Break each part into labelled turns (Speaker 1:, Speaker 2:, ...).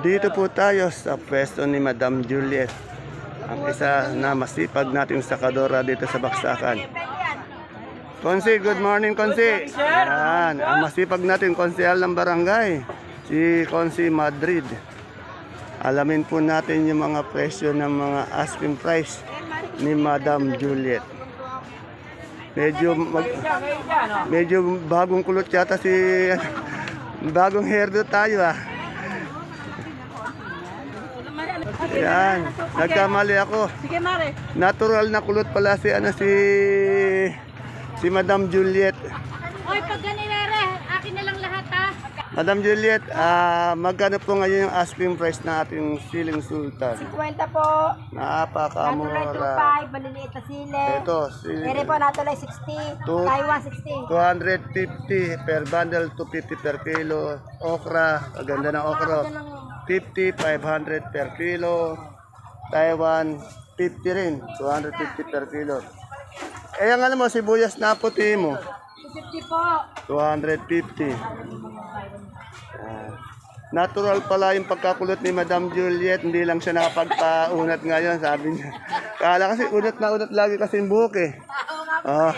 Speaker 1: Dito po tayo sa pwesto ni Madam Juliet. Ang isa na masipag nating sakadora dito sa Baksakan. Konsi, good morning Konsi. Yan, ang masipag natin konsehal ng barangay, si Konsi Madrid. Alamin po natin yung mga presyo ng mga asking price ni Madam Juliet. Medyo mag, medyo bagong kulot yata si bagong hairdo tayo ah. Yan, nagkamali ako.
Speaker 2: Sige, Mare.
Speaker 1: Natural na kulot pala si ano si si Madam Juliet.
Speaker 2: Hoy, pag ganilere, akin na lang lahat ha.
Speaker 1: Madam Juliet, ah magkano po ngayon yung asking price ng ating siling sultan?
Speaker 3: 50 po. Natuloy
Speaker 1: Napakamura.
Speaker 3: 25, maliliit na sile.
Speaker 1: Ito, siling
Speaker 3: Ere po natuloy 60.
Speaker 1: Two-
Speaker 3: Taiwan 60.
Speaker 1: 250 per bundle, 250 per kilo. Okra, ang ganda ng okra. 50, 500 per kilo. Taiwan, 50 rin. 250 per kilo. Eh, ang alam mo, sibuyas na puti mo.
Speaker 3: 50 po.
Speaker 1: 250. Ah. natural pala yung pagkakulot ni Madam Juliet. Hindi lang siya nakapagpaunat ngayon, sabi niya. Kala kasi unat na unat lagi kasi yung buhok eh. Ah.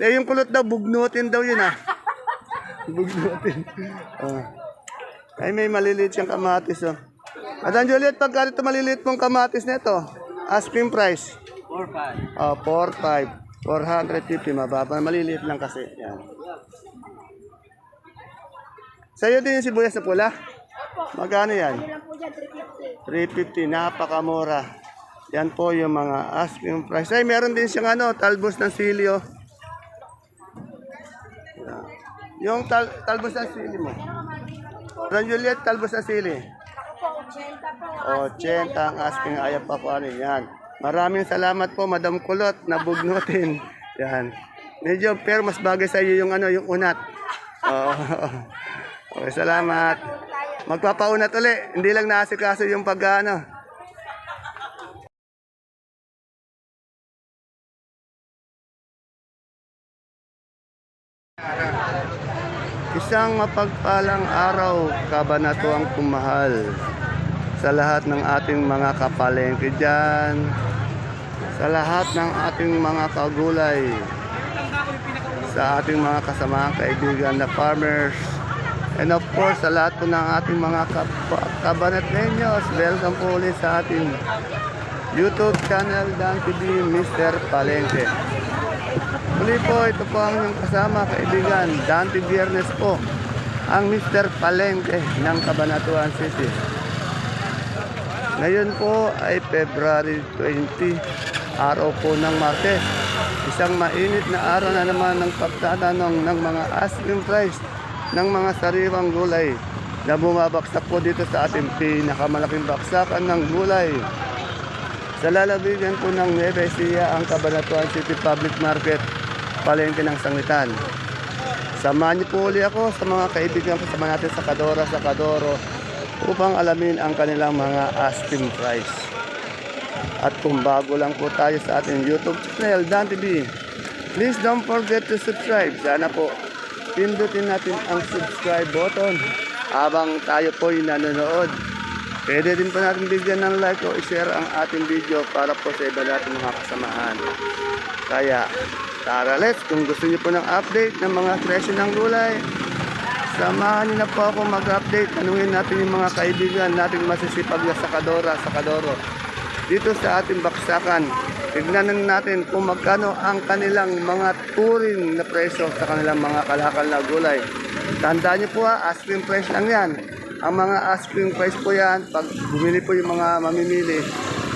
Speaker 1: Eh, yung kulot daw, bugnutin daw yun ah. bugnutin. Ah. Ay, may maliliit siyang kamatis oh. Madam Juliet, pagka ito maliliit mong kamatis nito, asking price. 4.5. Ah, 4.5. 450, mababa. Maliliit lang kasi. Yan. Sa'yo din yung sibuyas na pula? Magkano yan?
Speaker 3: Ilan po dyan? 350.
Speaker 1: 350, napakamura. Yan po yung mga asking price. Ay, meron din siyang ano, talbos ng silyo. Yung tal talbos ng sili mo. Don Juliet, talbos ng sili.
Speaker 3: Ako po, 80 po.
Speaker 1: 80 ang asking ayaw pa po ano yan. Maraming salamat po Madam Kulot na bugnutin. Yan. Medyo pero mas bagay sa iyo yung ano yung unat. Oo. okay, salamat. Magpapaunat uli. Hindi lang naasikaso yung pag ano. Isang mapagpalang araw, kabanatuang kumahal sa lahat ng ating mga kapalengke dyan, sa lahat ng ating mga kagulay, sa ating mga kasamaang kaibigan na farmers, and of course sa lahat po ng ating mga kabanatlenyos, welcome po ulit sa ating YouTube channel Dan TV Mr. Palengke. Muli po, ito po ang inyong kasama, kaibigan, Dante Biernes po, ang Mr. Palengke ng Cabanatuan City. Ngayon po ay February 20, araw po ng Martes. Isang mainit na araw na naman ng pagtatanong ng mga asking price ng mga sariwang gulay na bumabaksak po dito sa ating pinakamalaking baksakan ng gulay. Sa lalabigan po ng Nueva ang Cabanatuan City Public Market, palengke ng sangitan. Samahan niyo po uli ako sa mga kaibigan ko sama natin sa Kadora, sa Kadoro upang alamin ang kanilang mga asking price. At kung bago lang po tayo sa ating YouTube channel, Dan TV, please don't forget to subscribe. Sana po, pindutin natin ang subscribe button habang tayo po ay nanonood. Pwede din po natin bigyan ng like o i-share ang ating video para po sa iba natin mga kasamahan. Kaya, tara let's, kung gusto niyo po ng update ng mga presyo ng gulay, samahan niyo na po ako mag-update. Tanungin natin yung mga kaibigan nating masisipag na sakadora, sakadoro. Dito sa ating baksakan, tignan natin kung magkano ang kanilang mga turing na presyo sa kanilang mga kalakal na gulay. Tandaan niyo po ha, asking price lang yan. Ang mga asking price po yan, pag bumili po yung mga mamimili,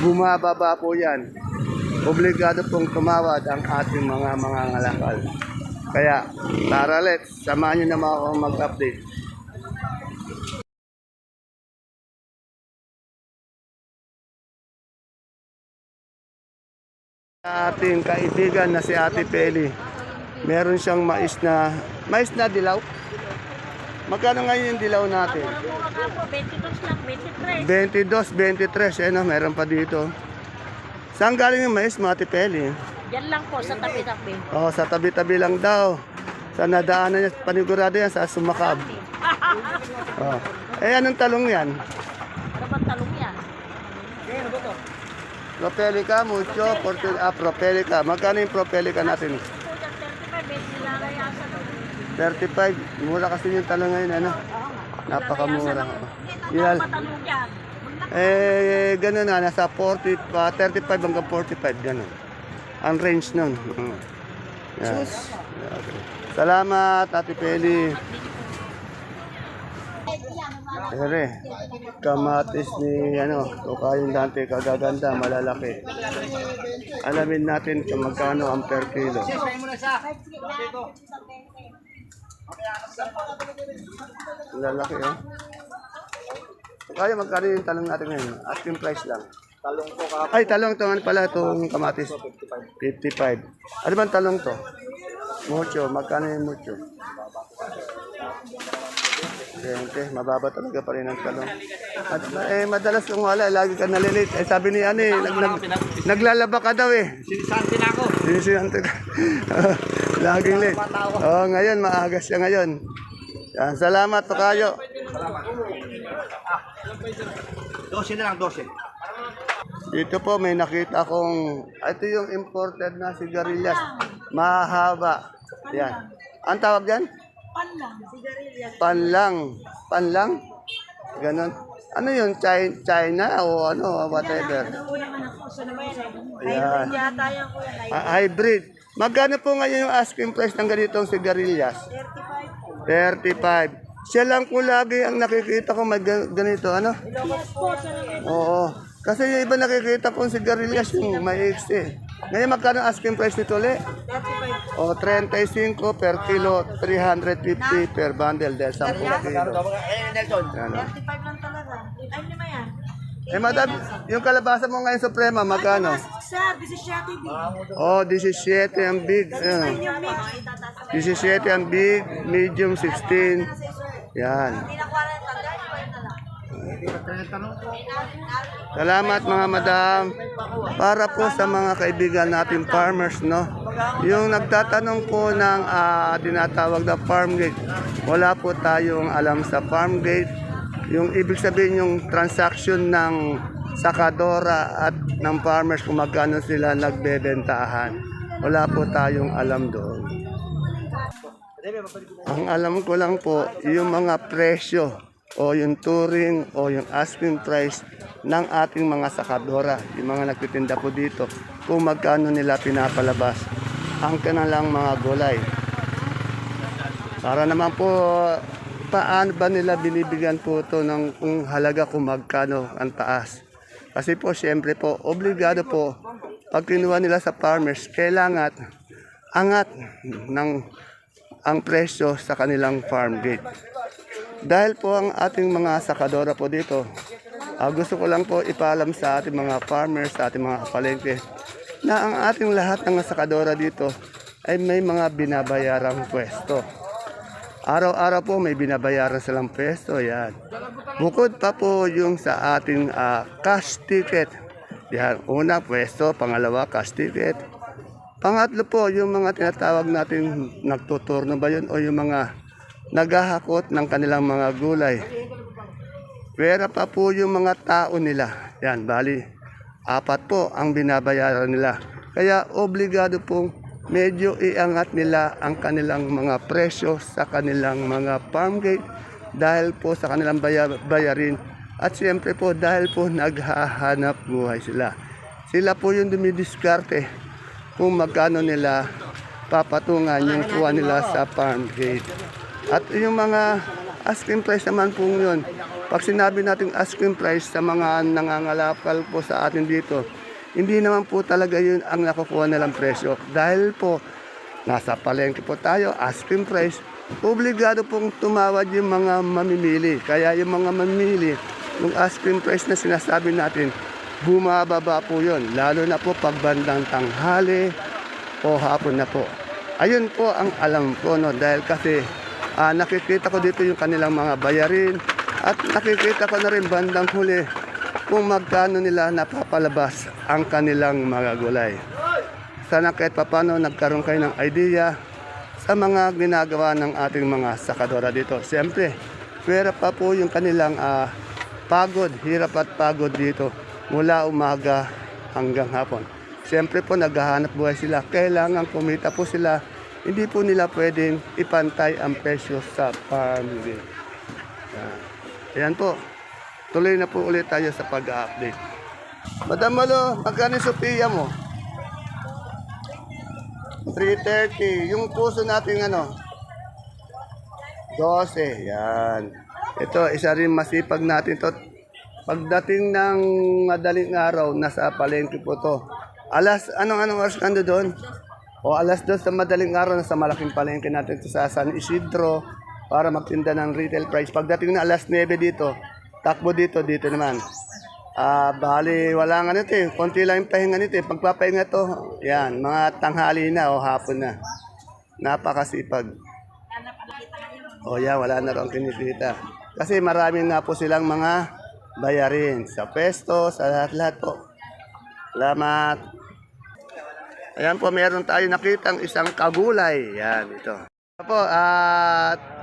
Speaker 1: bumababa po yan. Obligado pong tumawad ang ating mga mga ngalakal. Kaya, tara let's, samahan niyo naman ako mag-update. ating kaibigan na si Ate Peli. Meron siyang mais na, mais na dilaw. Magkano ngayon yung dilaw natin?
Speaker 2: Mura nga po, 22 lang, 23.
Speaker 1: 22, 23. Ano, meron pa dito. Saan galing yung mais mo, Ate Peli?
Speaker 2: Yan lang po, sa tabi-tabi.
Speaker 1: Oh, sa tabi-tabi lang daw. Sa nadaanan niya, panigurado yan sa sumakab. Oh. Eh, anong talong yan?
Speaker 2: bang talong yan?
Speaker 1: Propelica, mucho, portun, ah, propelica. Magkano yung propelica natin?
Speaker 2: Ito dyan, 35, best nila kaya sa
Speaker 1: 35. Mura kasi yung talong ngayon, ano? Napakamura. Yan. Eh, ganun na, nasa 40, pa, 35 hanggang 45, ganun. Ang range nun. Mm. Yan. Okay. Salamat, Ate Peli. Ere, kamatis ni ano, tukayong dante, kagaganda, malalaki. Alamin natin kung magkano ang per kilo. Lalaki eh. Kaya magkano yung talong natin ngayon? Asking price lang.
Speaker 4: Talong po ka.
Speaker 1: Ay, talong to. Ano pala itong kamatis? 55. Ano bang talong to? Mucho. Magkano yung mucho? 20. Mababa talaga pa rin ang talong. At, eh, madalas kung wala, lagi ka nalilate. Eh, sabi ni ano eh, nag, nag, naglalaba ka daw eh.
Speaker 4: Sinisanti na ako.
Speaker 1: Sinisiyante ka. Laging late. Oo, ngayon, maagas siya ngayon. Yan, salamat to kayo.
Speaker 4: 12 na lang, 12.
Speaker 1: Dito po may nakita kong ito yung imported na sigarilyas. Mahaba. Yan. Ang tawag diyan?
Speaker 3: Panlang.
Speaker 1: Panlang. Panlang? Ganon. Ano yun? China, China o ano, whatever. Ayan.
Speaker 3: Yata yan kuya,
Speaker 1: Ah, hybrid. Magkano po ngayon yung asking price ng ganitong sigarilyas?
Speaker 3: 35 po.
Speaker 1: 35. Siya lang po lagi ang nakikita ko may gan- ganito, ano?
Speaker 3: Yes po.
Speaker 1: Oo. Kasi yung iba nakikita kong sigarilyas yung may XC. Ngayon magkano asking price nito ulit?
Speaker 3: 35
Speaker 1: O 35 per kilo, 350 per bundle dahil 10 kilo.
Speaker 4: Eh, Nelson.
Speaker 1: Ano?
Speaker 3: 35 lang talaga. Ay, lima yan.
Speaker 1: Eh madam, yung kalabasa mo ngayon Suprema, magkano?
Speaker 3: Sir, 17 din.
Speaker 1: Oh, 17 ang big. Ayan.
Speaker 3: Yung mix.
Speaker 1: 17 ang big, medium 16. Yan.
Speaker 3: Hindi na 40, guys, 40 lang.
Speaker 1: Salamat mga madam. Para po sa mga kaibigan natin farmers, no? Yung nagtatanong po ng ah, dinatawag na farm gate, wala po tayong alam sa farm gate. Yung ibig sabihin yung transaction ng sakadora at ng farmers kung magkano sila nagbebentahan. Wala po tayong alam doon. Ang alam ko lang po, yung mga presyo o yung touring o yung asking price ng ating mga sakadora, yung mga nagtitinda po dito, kung magkano nila pinapalabas ang kanilang mga gulay. Para naman po, paano ba nila binibigyan po ito ng kung halaga kung magkano ang taas? Kasi po, siyempre po, obligado po, pag kinuha nila sa farmers, kailangan angat ng ang presyo sa kanilang farm gate. Dahil po ang ating mga sakadora po dito, ah, gusto ko lang po ipaalam sa ating mga farmers, sa ating mga palengke, na ang ating lahat ng sakadora dito ay may mga binabayarang pwesto. Araw-araw po may binabayaran silang pwesto, yan. Bukod pa po yung sa ating ah, cash ticket. Yan, una pwesto, pangalawa cash ticket, Pangatlo po, yung mga tinatawag natin nagtuturno ba yun o yung mga naghahakot ng kanilang mga gulay. Pera pa po yung mga tao nila. Yan, bali, apat po ang binabayaran nila. Kaya obligado pong medyo iangat nila ang kanilang mga presyo sa kanilang mga farm gate dahil po sa kanilang baya- bayarin. At siyempre po dahil po naghahanap buhay sila. Sila po yung dumidiskarte kung magkano nila papatungan yung kuha nila sa farm gate. At yung mga asking price naman po yun, pag sinabi natin asking price sa mga nangangalakal po sa atin dito, hindi naman po talaga yun ang nakukuha nilang presyo. Dahil po, nasa palengke po tayo, asking price, obligado pong tumawad yung mga mamimili. Kaya yung mga mamimili, yung asking price na sinasabi natin, bumababa po yun. Lalo na po pag bandang tanghali o hapon na po. Ayun po ang alam ko, no? Dahil kasi ah, nakikita ko dito yung kanilang mga bayarin at nakikita ko na rin bandang huli kung magkano nila napapalabas ang kanilang mga gulay. Sana kahit papano nagkaroon kayo ng idea sa mga ginagawa ng ating mga sakadora dito. Siyempre, pera pa po yung kanilang ah, pagod, hirap at pagod dito mula umaga hanggang hapon. Siyempre po naghahanap buhay sila. Kailangan kumita po sila. Hindi po nila pwedeng ipantay ang presyo sa family. Yan. Ayan po. Tuloy na po ulit tayo sa pag-update. Madam Malo, magkano yung Sophia mo? 330. Yung puso natin ano? 12. Yan. Ito, isa rin masipag natin to. Pagdating ng madaling araw, nasa palengke po to. Alas, anong anong oras ka ando doon? O alas dos sa madaling araw, nasa malaking palengke natin to sa San Isidro para magtinda ng retail price. Pagdating na alas 9 dito, takbo dito, dito naman. Ah, bali, wala nga nito eh. Konti lang yung pahinga nito eh. Pagpapahinga to, yan, mga tanghali na o hapon na. Napakasipag. O yan, wala na rin kinikita. Kasi marami nga po silang mga bayarin sa pesto, sa lahat-lahat po. Salamat. Ayan po, meron tayo nakitang isang kagulay. Yan, ito. Po, at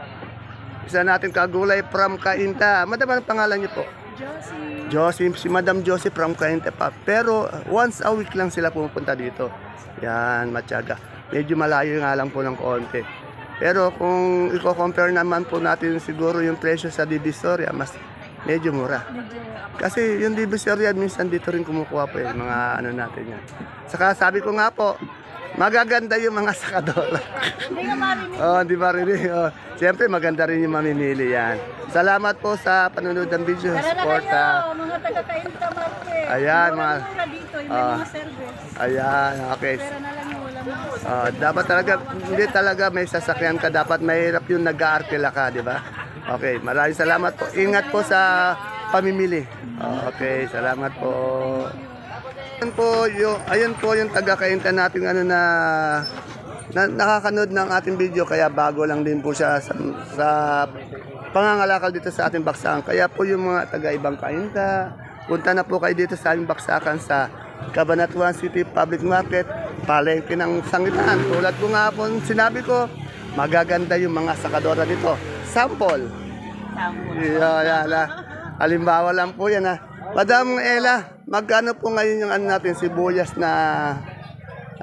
Speaker 1: isa natin kagulay from Kainta. Madam, ang pangalan niyo po? Josie. Josie, si Madam Josie from Kainta pa. Pero once a week lang sila pumupunta dito. Yan, matyaga. Medyo malayo nga lang po ng konti. Pero kung i-compare naman po natin siguro yung presyo sa Divisoria, mas medyo mura. Kasi yung Divisoria, minsan dito rin kumukuha po yung mga ano natin yan. Saka sabi ko nga po, magaganda yung mga sakadora.
Speaker 2: Hindi ka marinig.
Speaker 1: oh, di ba rin? Oh. Siyempre, maganda rin yung mamimili yan. Salamat po sa panonood ng video.
Speaker 2: Tara na
Speaker 1: Support,
Speaker 2: kayo,
Speaker 1: ah.
Speaker 2: mga taga-kainta market.
Speaker 1: Ayan, mga-
Speaker 2: Mura dito, yung
Speaker 1: Ah.
Speaker 2: mga service.
Speaker 1: Ayan, okay.
Speaker 2: Pera na lang yung wala mo.
Speaker 1: Ah, dapat talaga, hindi talaga may sasakyan ka. Dapat mahirap yung nag-aarkila ka, di ba? Okay, maraming salamat po. Ingat po sa pamimili. Ah, okay, salamat po. Ayun po yung, ayun po yung taga-kainta natin ano na, na nakakanood ng ating video kaya bago lang din po siya sa, sa pangangalakal dito sa ating baksakan. Kaya po yung mga taga-ibang kainta, punta na po kayo dito sa aming baksakan sa Cabanatuan City Public Market, palengke ng sangitan. Tulad ko nga po sinabi ko, magaganda yung mga sakadora dito. Sample. Yeah, yeah, yeah. Halimbawa lang po yan ha. Madam Ella, magkano po ngayon yung ano natin, sibuyas na,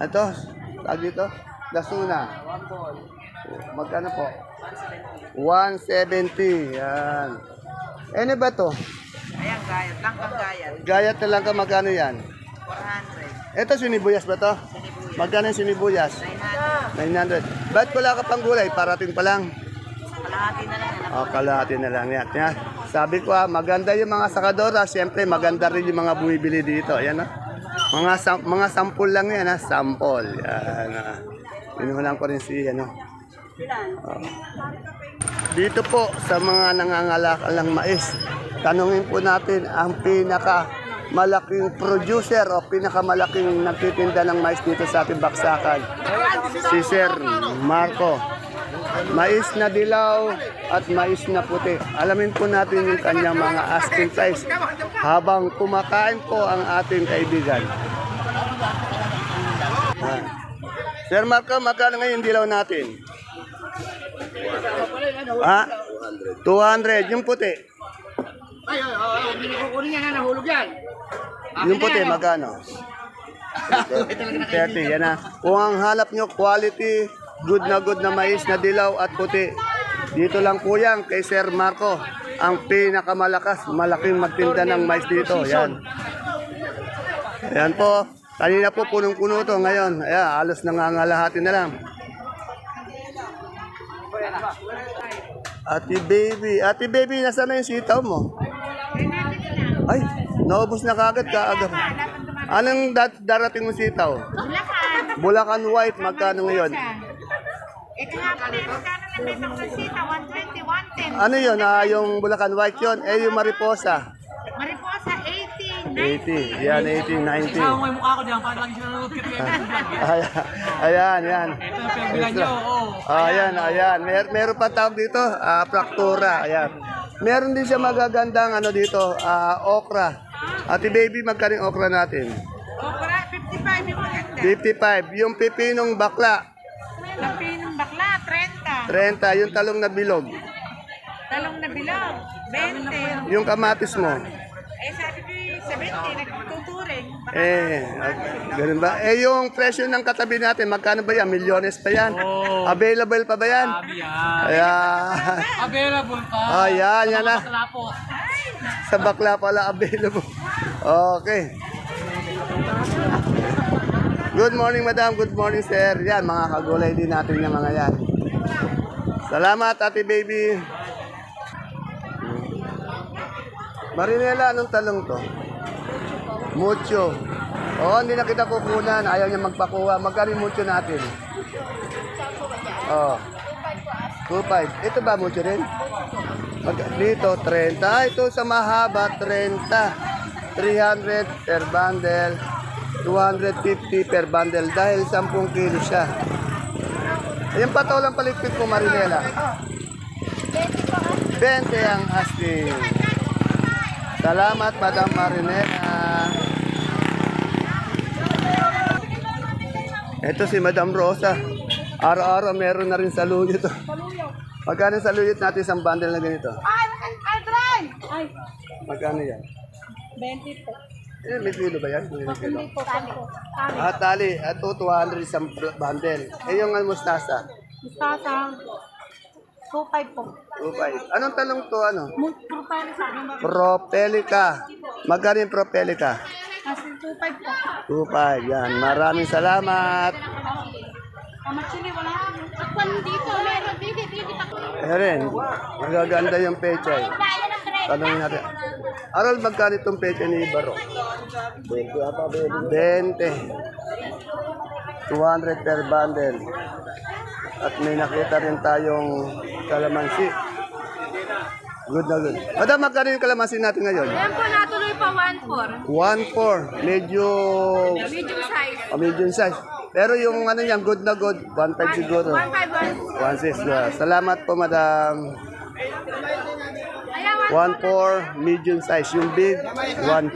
Speaker 1: ito, tag dito, dasuna. Magkano po? 170. Yan. Ano ba to?
Speaker 3: Ayan, gayat. Langkang gayat.
Speaker 1: Gayat talaga magkano yan?
Speaker 3: 400.
Speaker 1: Ito sinibuyas ba to? Magkano yung sinibuyas?
Speaker 3: 900.
Speaker 1: 900. Ba't wala ka pang gulay? Parating pa lang.
Speaker 3: Kalahati na lang.
Speaker 1: O, kalahati na lang yan. yan. Sabi ko ah, maganda yung mga sakadora. Siyempre, maganda rin yung mga bumibili dito. Ayan ah. Mga, sam- mga sampol lang yan ha. Sample. Yan ah. Inuman ko rin si ano. Oh. Dito po sa mga nangangalakal ng mais, tanungin po natin ang pinaka malaking producer o pinakamalaking nagtitinda ng mais dito sa ating baksakan. Si Sir Marco. Mais na dilaw at mais na puti. Alamin po natin yung kanyang mga asking price habang kumakain po ang ating kaibigan. Yan. Sir Marco, magkano ngayon dilaw natin? Ha? 200. Yung puti?
Speaker 4: Ay, ay, ay, hindi ko kunin yan, nahulog yan.
Speaker 1: Yung puti, magkano? 30, yan na. Kung ang hanap nyo, quality, good na good na mais na dilaw at puti. Dito lang po yan kay Sir Marco. Ang pinakamalakas, malaking magtinda ng mais dito. Yan. Ayan po. Kanina po punong-puno to. Ngayon, ayan, halos nangangalahati na lang. Ate baby, ate baby, nasa na yung sitaw mo? Ay, naubos na kagad kaagad. Anong dat darating mo sitaw?
Speaker 2: Bulacan.
Speaker 1: Bulacan White, magkano ngayon?
Speaker 2: Ito nga po rin, magkano na may pangsasita? 120, 110.
Speaker 1: Ano yun? Ah, yung Bulacan White yun? Eh, yung Mariposa.
Speaker 2: Mariposa, 80,
Speaker 1: 80. Yan, 80, 90.
Speaker 5: Ang may mukha ko diyan, parang lagi siya nanonood kay
Speaker 1: Ayan, ayan, yan.
Speaker 5: Ito ang pinagbilan nyo, oo.
Speaker 1: Ayan, ayan. Mer meron pa tawag dito, ah, praktura. Ayan. Meron din siya magagandang ano dito, ah, okra. Ate baby, magkano yung okra natin?
Speaker 2: Okra, 55 yung maganda.
Speaker 1: 55. Yung pipinong bakla,
Speaker 2: bakla, 30.
Speaker 1: 30. Yung talong na bilog,
Speaker 2: Talong na bilog, 20.
Speaker 1: Yung kamatis mo?
Speaker 2: Eh, sabi ko yung 70, nagtuturing. Baka
Speaker 1: Eh, ag- ganun ba? Eh, yung presyo ng katabi natin, magkano ba yan? Milyones pa yan?
Speaker 5: Oo.
Speaker 1: Available pa ba yan?
Speaker 5: Sabi yan.
Speaker 1: Ayan.
Speaker 5: Available pa.
Speaker 1: Ayan, yan na.
Speaker 5: Wala po.
Speaker 1: Sa bakla pala available. Okay. Good morning, madam. Good morning, sir. Yan, mga kagulay din natin yung mga yan. Salamat, ate baby. Marinela, anong talong to? Mucho. Oo, hindi na kita kukunan. Ayaw niya magpakuha. Magkano mucho natin? Oo. 2.5. Ito ba mucho rin? Mag dito, 30. Ah, ito sa mahaba, 30. 300 per bundle. 250 per bundle dahil 10 kilo siya. Ayan pa lang paligpit ko, Marinela. 20 ang asking. Salamat, Madam Marinela. Ito si Madam Rosa. Araw-araw meron na rin saluyot. Magkano saluyot natin isang bundle na ganito?
Speaker 2: Ay, ay, Dren! Ay,
Speaker 1: Magkano yan?
Speaker 2: 20 po.
Speaker 1: Eh, may kilo ba yan?
Speaker 2: Hindi po, kami po. Kami.
Speaker 1: Ah, tali. Ito, 200 isang bundle. Eh, yung ano, mustasa?
Speaker 2: Mustasa. 2.5 po.
Speaker 1: 2.5. Anong talong to, ano?
Speaker 2: Sa akin.
Speaker 1: Propelica. Magkano yung propelica?
Speaker 2: Kasi 2.5 po.
Speaker 1: 2.5. Yan. Maraming salamat.
Speaker 2: Kamachili, wala. Akwan dito, meron. Dito, dito.
Speaker 1: Erin, magaganda yung pechay. Tanongin natin. Aral, magkano itong pechay ni Baro? 20. 200 per bundle. At may nakita rin tayong kalamansi. Good na good. Madam, magkano yung kalamansi natin ngayon?
Speaker 2: Ayan po, natuloy pa 1.4.
Speaker 1: 1.4. Medyo
Speaker 2: Medium size.
Speaker 1: oh, medium size. Pero yung ano yan, good na good. 1.5 siguro.
Speaker 2: 1.5,
Speaker 1: 1.6. good. Salamat po, madam.
Speaker 2: Ayan,
Speaker 1: 1.4 medium size. Yung big, 1.5.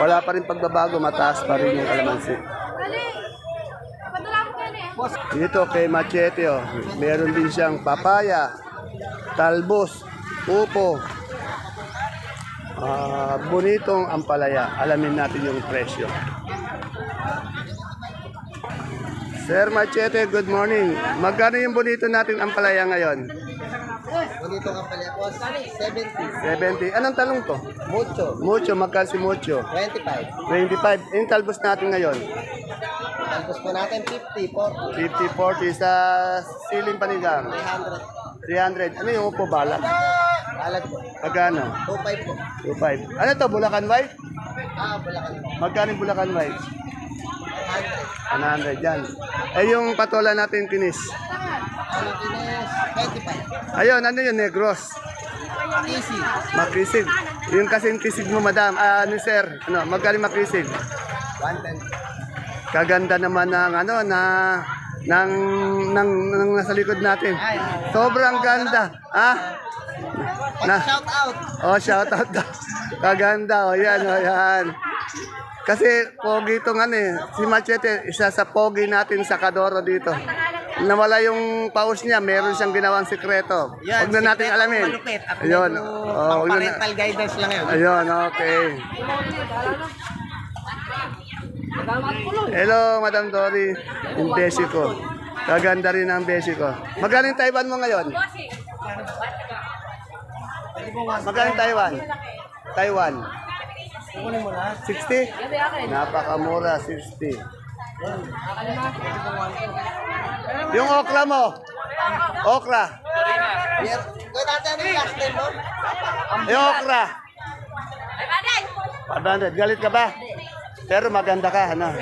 Speaker 1: Wala pa rin pagbabago, mataas pa rin yung kalamansi. Dito kay Machete, oh, meron din siyang papaya, talbos, upo, ah, bonitong ampalaya. Alamin natin yung presyo. Sir Machete, good morning. Magkano yung bonito natin ampalaya ngayon?
Speaker 4: Bonito ka pala po, 70.
Speaker 1: 70. Anong talong to?
Speaker 4: Mucho.
Speaker 1: Mucho, magkano si Mucho?
Speaker 4: 25.
Speaker 1: 25. Yung talbos natin ngayon?
Speaker 4: Tapos po natin 50, 40,
Speaker 1: 50, 40 sa siling panigang.
Speaker 4: 300.
Speaker 1: 300. Ano yung upo balak?
Speaker 4: Alat po.
Speaker 1: Magkano?
Speaker 4: 25 po.
Speaker 1: 25. Ano to, Bulacan White?
Speaker 4: Ah, Bulacan po.
Speaker 1: Magkano yung Bulacan White?
Speaker 4: 100.
Speaker 1: 100 yan. Eh yung patola natin kinis.
Speaker 4: Tines? 25.
Speaker 1: Ayun, ano yun, negros.
Speaker 4: Easy.
Speaker 1: Makisig. Yung kasing kisig mo, madam. Ah, ano, sir? Ano, magkano yung makisig?
Speaker 4: 110.
Speaker 1: Kaganda naman ng ano na ng ng, ng nasa likod natin. Sobrang ganda. Ah? Na,
Speaker 4: Shout out.
Speaker 1: oh, shout out daw. Kaganda, oh, yan, oh, yan. Kasi pogi itong ano eh. Si Machete, isa sa pogi natin sa Kadoro dito. Nawala yung paus niya, meron siyang ginawang sikreto.
Speaker 4: Yan,
Speaker 1: Huwag na natin
Speaker 4: sikreto
Speaker 1: alamin.
Speaker 4: malupit. At
Speaker 1: Ayun. Oh, huwag na-
Speaker 4: parental guidance lang yun.
Speaker 1: Ayun, okay. Hello, Madam Dory. Yung besi ko. Kaganda rin ang besi ko. Magaling Taiwan mo ngayon? Magaling Taiwan? Taiwan? 60? Napakamura, 60. Yung okra mo? Okra?
Speaker 4: Yung
Speaker 1: okra? 500. Galit ka ba? Pero maganda ka, ano?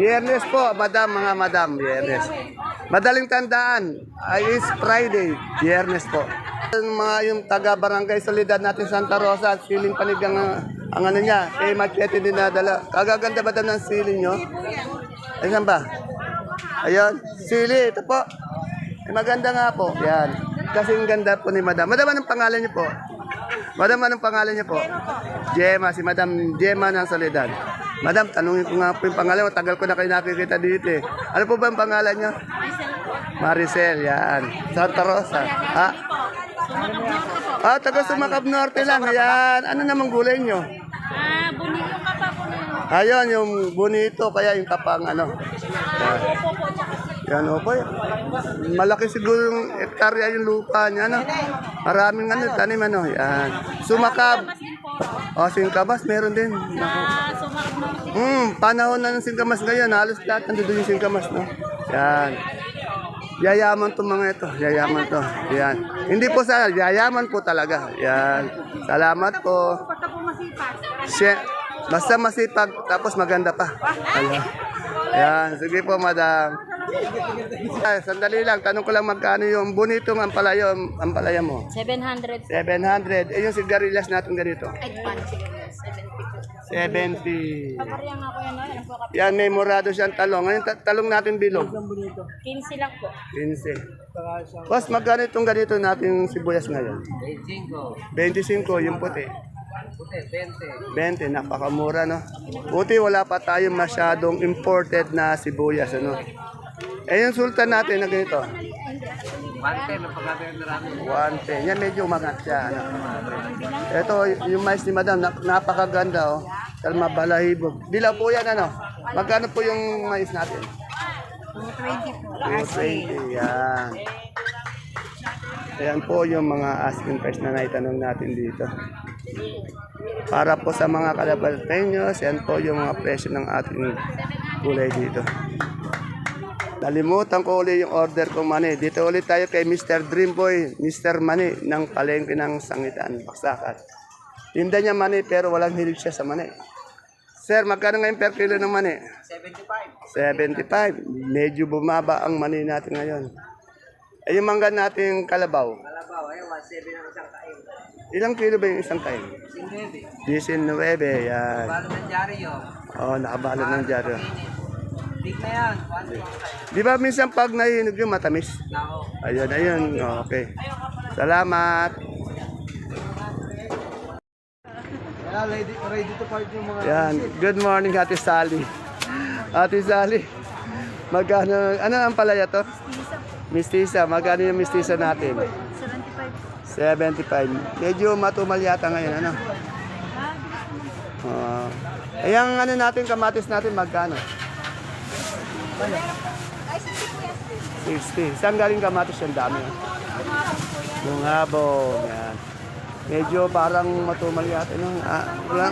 Speaker 1: Biyernes po, madam, mga madam, biyernes. Madaling tandaan, ay is Friday, biyernes po. Yung mga yung taga-barangay Solidad natin Santa Rosa, siling panigang ang, ang ano niya, eh machete din nadala. Kagaganda ba ng siling nyo? Ayan ba? Ayun, sili, ito po. Eh, maganda nga po, yan. Kasi ang ganda po ni madam. Madam, anong pangalan niyo po? Madam, anong pangalan niyo po? Gemma, si Madam Gemma ng Soledad. Madam, tanungin ko nga po yung pangalan. Tagal ko na kayo nakikita dito eh. Ano po ba ang pangalan niyo? Maricel, yan. Santa Rosa. Ha? Ah, taga Sumakab Norte lang. Ayan. Ano namang gulay nyo?
Speaker 2: Ah, bunilyo ka pa po.
Speaker 1: Ayun, yung bonito, kaya yung kapang ano. Yan o po. Malaki siguro yung hektarya yung lupa niya. Ano? Maraming ano, tanim ano. Yan. Sumakab.
Speaker 2: Mas din po.
Speaker 1: O, singkabas, meron din. Naku. Hmm, panahon na ng singkamas ngayon. Halos lahat nandito yung singkamas, no? Yan. Yayaman to mga ito. Yayaman to. Yan. Hindi po sa yayaman po talaga. Yan. Salamat po. Siya, basta masipag, tapos maganda pa. Ayan. Yan. Sige po, madam. Ay, sandali lang. Tanong ko lang magkano yung bonitong ampalaya, ampalaya mo.
Speaker 2: 700.
Speaker 1: 700. Eh, yung sigarilyas natin ganito.
Speaker 2: Ay, pan, sige. 70 po.
Speaker 1: 70.
Speaker 2: Papariyang ako yan, no? Yan po kapit.
Speaker 1: Yan, may morado siyang talong. Ngayon, ta- talong natin bilog.
Speaker 2: 15 lang po.
Speaker 1: 15. Boss, magkano itong ganito natin sibuyas ngayon? 25. 25, yung puti. 20. 20, napakamura, no? Buti wala pa tayong masyadong imported na sibuyas, ano? Eh, yung sultan natin na ganito? 110. Yan, medyo umangat siya, ano? Ito, yung mais ni madam, na- napakaganda, oh. Kalma balahibo. Dilaw po yan, ano? Magkano po yung mais natin?
Speaker 2: 20 po.
Speaker 1: 220, yan. Ayan po yung mga asking price na naitanong natin dito. Para po sa mga kalabalpeños, yan po yung mga presyo ng ating gulay dito. Nalimutan ko ulit yung order ko mani. Dito ulit tayo kay Mr. Dreamboy, Mr. Mani ng palengke ng Sangitan, Baksakan. Tinda niya mani pero walang hilig siya sa mani. Sir, magkano ngayon per kilo ng mani? 75. 75. Medyo bumaba ang mani natin ngayon. Eh, yung mangga natin kalabaw.
Speaker 3: Kalabaw, eh, 1.7 ang isang kain.
Speaker 1: Ilang kilo ba yung isang time? 19, yan.
Speaker 3: Balo ng dyaryo.
Speaker 1: Oo, oh, nakabalot ng dyaryo.
Speaker 3: Big na yan, 1.5.
Speaker 1: Di ba minsan pag nahinog yung matamis?
Speaker 3: Nako.
Speaker 1: Ayun, ayun. Oh, okay. Salamat.
Speaker 4: ready, ready to part yung mga...
Speaker 1: Yan. Good morning, Ate Sally. Ate Sally. Magkano, ano ang palaya to? Mistisa. Magkano yung mistisa natin?
Speaker 2: 75.
Speaker 1: 75. Medyo matumal yata ngayon, ano? Uh, eh, yung ano natin, kamatis natin, magkano? 60. Saan galing kamatis yung dami? Bungabong. Yan. Medyo parang matumal yata. No? Ah, wala.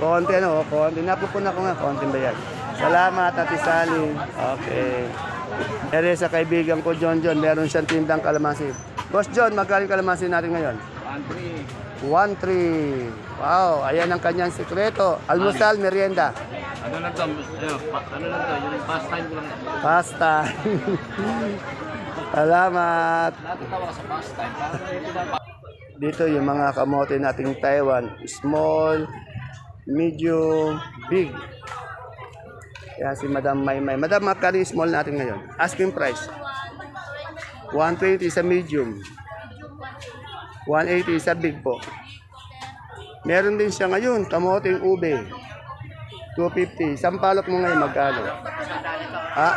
Speaker 1: Konti ano, konti. Napupuna ko nga, konti ba yan? Salamat, Ate Sally. Okay. Ere sa kaibigan ko, John John, meron siyang tindang kalamansi. Boss John, magkano yung kalamansi natin ngayon? 1-3. Wow, ayan ang kanyang sikreto. Almusal, merienda.
Speaker 5: Ano lang to? Ano, pa, ano lang to? Yung pastime ko lang.
Speaker 1: Pasta. Salamat.
Speaker 5: Natatawa ka sa pastime. Parang ito
Speaker 1: Dito yung mga kamote nating Taiwan. Small, medium, big. Yan si Madam Maymay. Madam, magkano yung small natin ngayon? Asking price. 120 sa medium. 180 sa big po. Meron din siya ngayon, kamote ube. 250. Sampalok mo ngayon, magkano? Ha?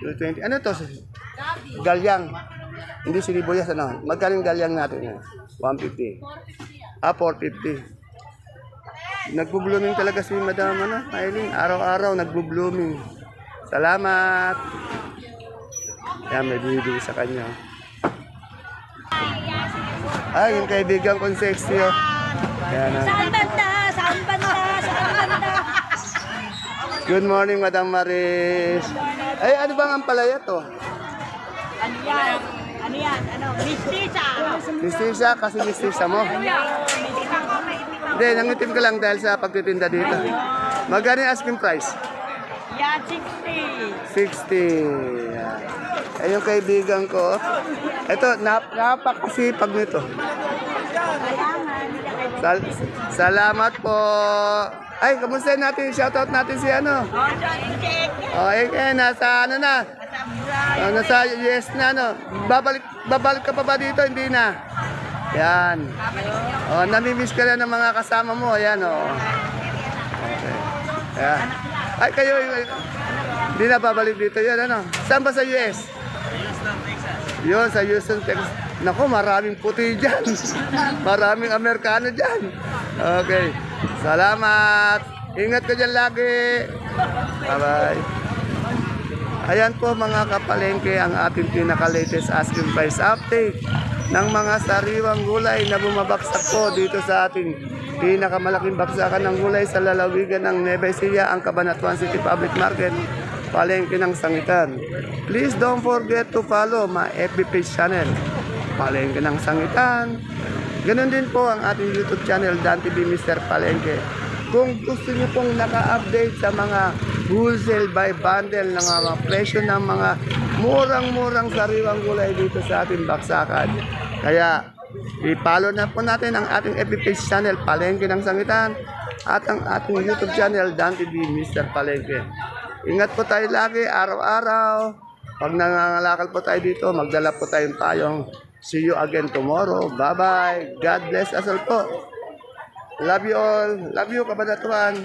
Speaker 1: 220. Ano to? Galyang. Hindi sinibuyas, ano? Magkano galyang natin ngayon? 150. Ah, 450. Nagbo-blooming talaga si Madam ano, Aileen. Araw-araw nagbo-blooming. Salamat. Yan, may bibigay sa kanya. Ay, yung kaibigan kong sexy, oh. Yan, ah.
Speaker 2: Saan banda? Saan banda? Saan banda?
Speaker 1: Good morning, Madam Maris. Ay, ano bang ang palaya to?
Speaker 2: Ano yan? Ano yan? Ano? Mistisa.
Speaker 1: Mistisa, kasi mistisa mo. Hindi, nangitim ko lang dahil sa pagtitinda dito. Magkano yung asking price?
Speaker 2: Yan, 60.
Speaker 1: 60. Yan. Ay, kaibigan ko. Ito, nap napakasipag nito. Sal salamat po. Ay, kamusta natin? Shoutout natin si ano? Oh, eh, nasa ano na? Oh, nasa US na, ano? Babalik, babalik ka pa ba dito? Hindi na. Yan. Oh, namimiss ka na ng mga kasama mo. Ayan, oh. Okay. Ayan. Ay, kayo, hindi na babalik dito. Yan, ano? Saan ba sa US? Yun, sa Houston, Texas. Nako, maraming puti dyan. maraming Amerikano dyan. Okay. Salamat. Ingat ka dyan lagi. Bye-bye. Ayan po mga kapalengke ang ating pinaka-latest asking price update ng mga sariwang gulay na bumabaksak po dito sa ating pinakamalaking baksakan ng gulay sa lalawigan ng Nueva Ecija, ang Cabanatuan City Public Market, palengke ng Sangitan. Please don't forget to follow my FB page channel, palengke ng Sangitan. Ganon din po ang ating YouTube channel, Dan TV Mr. Palengke. Kung gusto niyo pong naka-update sa mga wholesale by bundle ng mga presyo ng mga murang-murang sariwang gulay dito sa ating baksakan. Kaya i-follow na po natin ang ating FB page channel Palengke ng Sangitan at ang ating YouTube channel Dan TV Mr. Palengke. Ingat po tayo lagi araw-araw. Pag nangangalakal po tayo dito, magdala po tayong payong. See you again tomorrow. Bye-bye. God bless us all po. Love you all. Love you, kabanatuan.